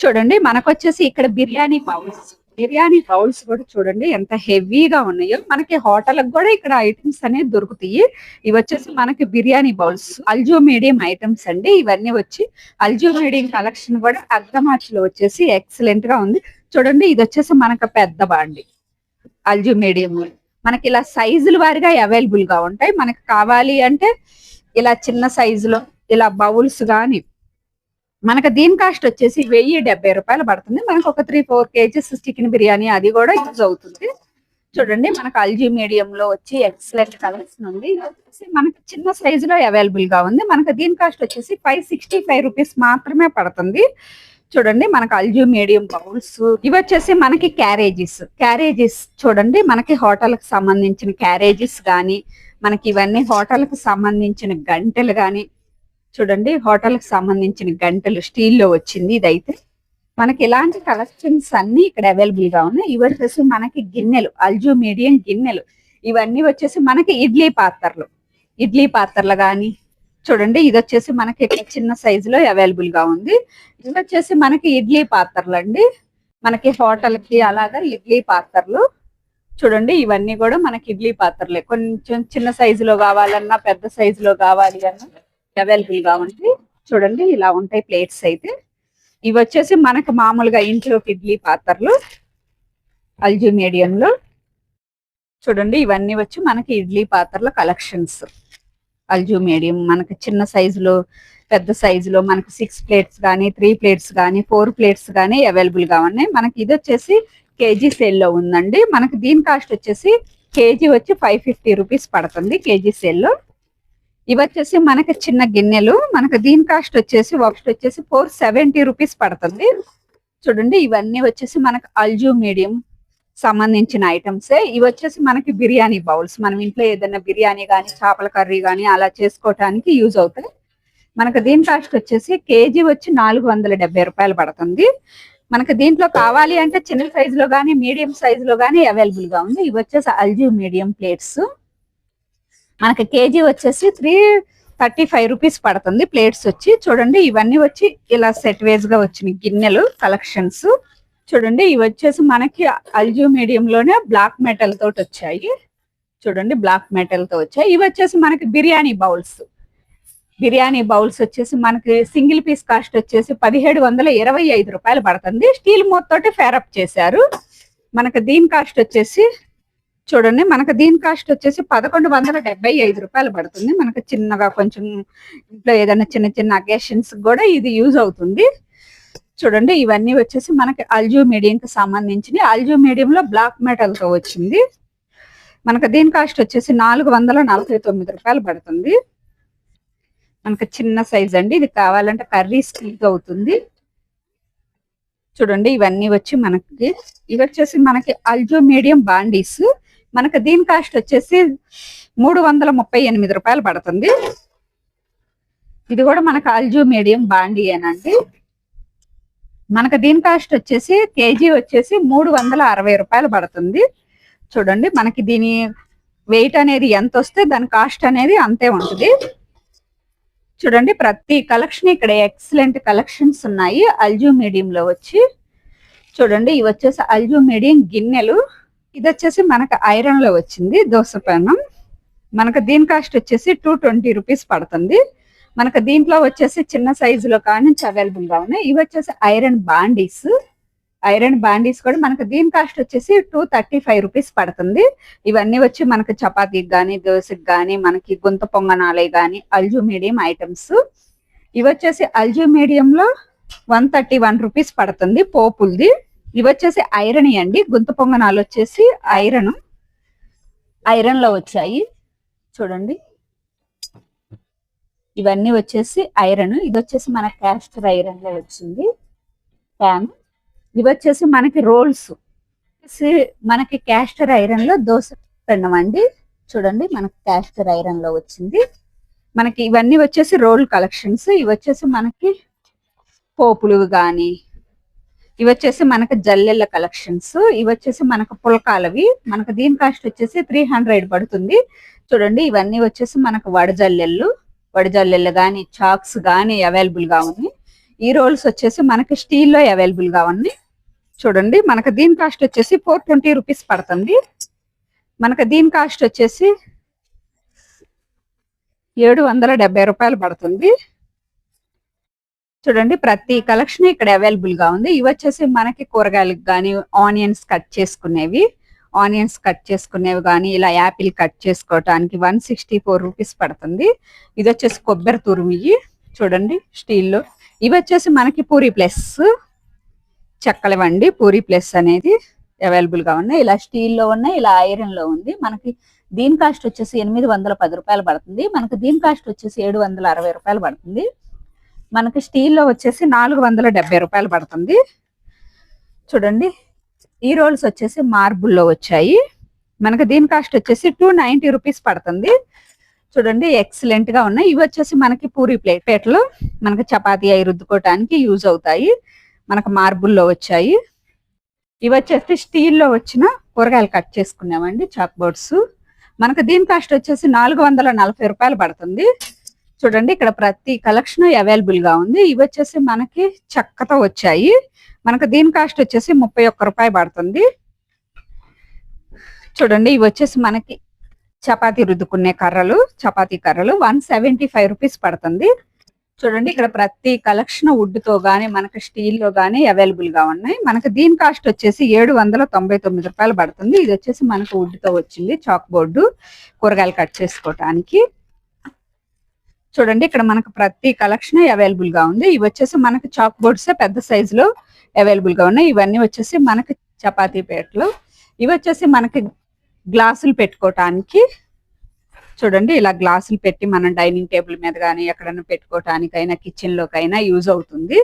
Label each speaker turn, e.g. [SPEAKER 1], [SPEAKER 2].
[SPEAKER 1] చూడండి మనకు వచ్చేసి ఇక్కడ బిర్యానీ బౌల్స్. బిర్యానీ బౌల్స్ కూడా చూడండి ఎంత హెవీగా ఉన్నాయో. మనకి హోటల్కి కూడా ఇక్కడ ఐటమ్స్ అనేవి దొరుకుతాయి. ఇవి వచ్చేసి మనకి biryani bowls. Also medium items అండి. ఇవన్నీ వచ్చి అల్జో మీడియం కలెక్షన్ కూడా అర్ధమార్చిలో వచ్చేసి ఎక్సలెంట్గా ఉంది. చూడండి ఇది వచ్చేసి మనకు పెద్ద బాండి. Also medium. మనకి ఇలా సైజుల వారిగా అవైలబుల్గా ఉంటాయి. మనకి కావాలి అంటే ఇలా చిన్న సైజులో ఇలా బౌల్స్ కానీ మనకు దీని కాస్ట్ వచ్చేసి వెయ్యి డెబ్బై రూపాయలు పడుతుంది. మనకు ఒక three four kgs chicken biryani అది కూడా యూజ్ అవుతుంది. చూడండి మనకు అల్జీ మీడియం లో వచ్చి ఎక్సలెంట్ కలర్స్ ఉంది ఇది వచ్చేసి మనకి చిన్న సైజు లో అవైలబుల్గా ఉంది. మనకు దీని కాస్ట్ వచ్చేసి ఫైవ్ సిక్స్టీ ఫైవ్ రూపీస్ మాత్రమే పడుతుంది. చూడండి మనకు అల్జూ మీడియం బౌల్స్ ఇవి వచ్చేసి మనకి క్యారేజెస్ క్యారేజెస్ చూడండి మనకి హోటల్కి సంబంధించిన క్యారేజెస్ కానీ మనకి ఇవన్నీ హోటల్కి సంబంధించిన గంటలు కానీ చూడండి హోటల్కి సంబంధించిన గంటలు స్టీల్లో వచ్చింది ఇదైతే. మనకి ఇలాంటి కలెక్షన్స్ అన్ని ఇక్కడ అవైలబుల్గా ఉన్నాయి. ఇవి వచ్చేసి మనకి గిన్నెలు అల్జూ మీడియం గిన్నెలు. ఇవన్నీ వచ్చేసి మనకి ఇడ్లీ పాత్రలు. ఇడ్లీ పాత్రలు కానీ చూడండి ఇది వచ్చేసి మనకి ఇక్కడ చిన్న సైజు లో అవైలబుల్గా ఉంది. ఇది వచ్చేసి మనకి ఇడ్లీ పాత్రలు అండి. మనకి హోటల్కి అలాగా ఇడ్లీ పాత్రలు. చూడండి ఇవన్నీ కూడా మనకి ఇడ్లీ పాత్రలే. కొంచెం చిన్న సైజులో కావాలన్నా పెద్ద సైజులో కావాలి అన్నా. అవైలబుల్గా ఉంటాయి చూడండి ఇలా ఉంటాయి ప్లేట్స్ అయితే. ఇవి వచ్చేసి మనకి మామూలుగా ఇంట్లో ఇడ్లీ పాత్రలు అల్జీ మీడియం లో చూడండి ఇవన్నీ వచ్చి మనకి ఇడ్లీ పాత్రల కలెక్షన్స్ అల్జూ మీడియం మనకి చిన్న సైజులో పెద్ద సైజులో మనకి సిక్స్ ప్లేట్స్ కానీ త్రీ ప్లేట్స్ కానీ ఫోర్ ప్లేట్స్ కానీ అవైలబుల్గా ఉన్నాయి. మనకి ఇది వచ్చేసి కేజీ సేల్లో ఉందండి. మనకి దీని కాస్ట్ వచ్చేసి కేజీ వచ్చి ఫైవ్ ఫిఫ్టీ రూపీస్ పడుతుంది కేజీ సేల్లో ఇవి వచ్చేసి మనకి చిన్న గిన్నెలు మనకి దీని కాస్ట్ వచ్చేసి ఒకటి వచ్చేసి ఫోర్ సెవెంటీ రూపీస్ పడుతుంది. చూడండి ఇవన్నీ వచ్చేసి మనకి అల్జూ మీడియం సంబంధించిన ఐటమ్స్ ఇవి వచ్చేసి మనకి బిర్యానీ బౌల్స్. మనం ఇంట్లో ఏదైనా బిర్యానీ కానీ చేపల కర్రీ కానీ అలా చేసుకోవటానికి యూజ్ అవుతాయి. మనకు దీని కాస్ట్ వచ్చేసి కేజీ వచ్చి నాలుగు వందల డెబ్బై రూపాయలు పడుతుంది. మనకి దీంట్లో కావాలి అంటే చిన్న సైజులో కానీ మీడియం సైజులో కానీ అవైలబుల్గా ఉంది. ఇవి వచ్చేసి అల్జీ మీడియం ప్లేట్స్ మనకి కేజీ వచ్చేసి త్రీ థర్టీ ఫైవ్ రూపీస్ పడుతుంది. ప్లేట్స్ వచ్చి చూడండి ఇవన్నీ వచ్చి ఇలా సెట్ వేజ్గా వచ్చిన గిన్నెలు కలెక్షన్స్ చూడండి ఇవి వచ్చేసి మనకి అల్జూ మీడియం లోనే బ్లాక్ మెటల్ తోటి వచ్చాయి. చూడండి బ్లాక్ మెటల్తో వచ్చాయి. ఇవి వచ్చేసి మనకి బిర్యానీ బౌల్స్. బిర్యానీ బౌల్స్ వచ్చేసి మనకి సింగిల్ పీస్ కాస్ట్ వచ్చేసి పదిహేడు వందల ఇరవై ఐదు రూపాయలు పడుతుంది. స్టీల్ మూతతోటి ఫేరప్ చేశారు. మనకి దీని కాస్ట్ వచ్చేసి చూడండి మనకు దీని కాస్ట్ వచ్చేసి పదకొండు వందల డెబ్బై ఐదు రూపాయలు పడుతుంది. మనకు చిన్నగా కొంచెం ఇంట్లో ఏదైనా చిన్న చిన్న అకేషన్స్ కూడా ఇది యూజ్ అవుతుంది. చూడండి ఇవన్నీ వచ్చేసి మనకి అల్జూ మీడియం కి సంబంధించినవి. అల్జూ మీడియం లో బ్లాక్ మెటల్తో వచ్చింది. మనకు దీని కాస్ట్ వచ్చేసి నాలుగు వందల నలభై తొమ్మిది రూపాయలు పడుతుంది. మనకు చిన్న సైజ్ అండి. ఇది కావాలంటే కర్రీ కి అవుతుంది. చూడండి ఇవన్నీ వచ్చి మనకి ఇవి వచ్చేసి మనకి అల్జో మీడియం బాండీస్ మనకి దీని కాస్ట్ వచ్చేసి మూడు వందల ముప్పై ఎనిమిది రూపాయలు పడుతుంది. ఇది కూడా మనకు అల్జూ మీడియం బాండీ మనకు దీని కాస్ట్ వచ్చేసి కేజీ వచ్చేసి మూడు వందల అరవై రూపాయలు పడుతుంది. చూడండి మనకి దీని వెయిట్ అనేది ఎంత వస్తే దాని కాస్ట్ అనేది అంతే ఉంటుంది. చూడండి ప్రతి కలెక్షన్ ఇక్కడ ఎక్సలెంట్ కలెక్షన్స్ ఉన్నాయి. అల్జూ మీడియంలో వచ్చి చూడండి ఇవి వచ్చేసి అల్జూ మీడియం గిన్నెలు. ఇది వచ్చేసి మనకు ఐరన్లో వచ్చింది దోశ పానం. మనకు దీని కాస్ట్ వచ్చేసి టూ ట్వంటీ రూపీస్ పడుతుంది. మనకు దీంట్లో వచ్చేసి చిన్న సైజులో కానీ అవైలబుల్గా ఉన్నాయి. ఇవి వచ్చేసి ఐరన్ బాండీస్. ఐరన్ బాండీస్ కూడా మనకు దీని కాస్ట్ వచ్చేసి టూ థర్టీ ఫైవ్ రూపీస్ పడుతుంది. ఇవన్నీ వచ్చి మనకి చపాతీకి కానీ దోశకి కానీ మనకి గుంత పొంగనాలే కానీ అల్జూ మీడియం ఐటమ్స్. ఇవి వచ్చేసి అల్జూ మీడియం లో వన్ థర్టీ వన్ రూపీస్ పడుతుంది పోపుల్ది. ఇవి వచ్చేసి ఐరన్ అండి గుంత పొంగనాలు వచ్చేసి ఐరన్. ఐరన్లో వచ్చాయి. చూడండి. ఇవన్నీ వచ్చేసి ఐరన్. ఇది వచ్చేసి మన క్యాస్టర్ ఐరన్లో వచ్చింది. ప్యాన్ ఇవి వచ్చేసి మనకి రోల్స్. మనకి క్యాస్టర్ ఐరన్లో దోశ పెండం అండి. చూడండి మనకి క్యాస్టర్ ఐరన్లో వచ్చింది. మనకి ఇవన్నీ వచ్చేసి రోల్ కలెక్షన్స్. ఇవి వచ్చేసి మనకి పోపులు కానీ ఇవి వచ్చేసి మనకి జల్లెళ్ళ కలెక్షన్స్ ఇవి వచ్చేసి మనకు పుల్కాలవి. మనకు దీని కాస్ట్ వచ్చేసి త్రీ హండ్రెడ్ పడుతుంది. చూడండి ఇవన్నీ వచ్చేసి మనకు వడజల్లెళ్ళు వడజల్లెళ్ళు కానీ చాక్స్ కానీ అవైలబుల్గా ఉన్నాయి. ఈ రోల్స్ వచ్చేసి మనకి స్టీల్లో అవైలబుల్గా ఉన్నాయి. చూడండి మనకు దీని కాస్ట్ వచ్చేసి ఫోర్ ట్వంటీ రూపీస్ పడుతుంది. మనకు దీని కాస్ట్ వచ్చేసి ఏడు వందల డెబ్బై రూపాయలు పడుతుంది. చూడండి ప్రతి కలెక్షన్ ఇక్కడ అవైలబుల్గా ఉంది. ఇవి వచ్చేసి మనకి కూరగాయలకు కానీ ఆనియన్స్ కట్ చేసుకునేవి. ఆనియన్స్ కట్ చేసుకునేవి కానీ ఇలా యాపిల్ కట్ చేసుకోవటానికి వన్ సిక్స్టీ ఫోర్ రూపీస్ పడుతుంది. ఇది వచ్చేసి కొబ్బరి తురుమివి చూడండి స్టీల్లో. ఇవి వచ్చేసి మనకి పూరి ప్లస్ చెక్కలవండి పూరి ప్లస్ అనేది అవైలబుల్గా ఉన్నాయి. ఇలా స్టీల్లో ఉన్నాయి ఇలా ఐరన్లో ఉంది. మనకి దీని కాస్ట్ వచ్చేసి ఎనిమిది వందల పది రూపాయలు పడుతుంది. మనకి దీని కాస్ట్ వచ్చేసి ఏడు వందల అరవై రూపాయలు పడుతుంది. మనకి స్టీల్లో వచ్చేసి నాలుగు వందల డెబ్బై రూపాయలు పడుతుంది. చూడండి ఈ రోల్స్ వచ్చేసి మార్బుల్లో వచ్చాయి. మనకి దీని కాస్ట్ వచ్చేసి టూ నైంటీ రూపీస్ పడుతుంది. చూడండి ఎక్సలెంట్గా ఉన్నాయి. ఇవి వచ్చేసి మనకి పూరి ప్లేట్ ప్లేట్లో మనకి చపాతీ అయి రుద్దుకోవటానికి యూజ్ అవుతాయి. మనకు మార్బుల్లో వచ్చాయి. ఇవి వచ్చేసి స్టీల్లో వచ్చిన కూరగాయలు కట్ చేసుకున్నామండి చాక్ బోర్డ్స్. మనకు దీని కాస్ట్ వచ్చేసి నాలుగు వందల నలభై రూపాయలు పడుతుంది. చూడండి ఇక్కడ ప్రతి కలెక్షన్ అవైలబుల్గా ఉంది. ఇవి వచ్చేసి మనకి చెక్కతో వచ్చాయి. మనకు దీని కాస్ట్ వచ్చేసి ముప్పై ఒక్క రూపాయి పడుతుంది. చూడండి ఇవి వచ్చేసి మనకి చపాతీ రుద్దుకునే కర్రలు చపాతీ కర్రలు వన్ సెవెంటీ ఫైవ్ రూపీస్ పడుతుంది. చూడండి ఇక్కడ ప్రతి కలెక్షన్ వుడ్తో గానీ మనకి స్టీల్లో గానీ అవైలబుల్గా ఉన్నాయి. మనకి దీని కాస్ట్ వచ్చేసి ఏడు వందల తొంభై తొమ్మిది రూపాయలు పడుతుంది. ఇది వచ్చేసి మనకు వుడ్తో వచ్చింది చాక్ బోర్డు కూరగాయలు కట్ చేసుకోవటానికి. చూడండి ఇక్కడ మనకు ప్రతి కలెక్షన్ అవైలబుల్గా ఉంది. ఇవి వచ్చేసి మనకి చాక్ బోర్డ్స్ పెద్ద సైజ్లో అవైలబుల్గా ఉన్నాయి. ఇవన్నీ వచ్చేసి మనకి చపాతీ పేటలు. ఇవి వచ్చేసి మనకి గ్లాసులు పెట్టుకోవటానికి చూడండి ఇలా గ్లాసులు పెట్టి మనం డైనింగ్ టేబుల్ మీద కానీ ఎక్కడైనా పెట్టుకోవటానికైనా కిచెన్ లోకైనా యూజ్ అవుతుంది.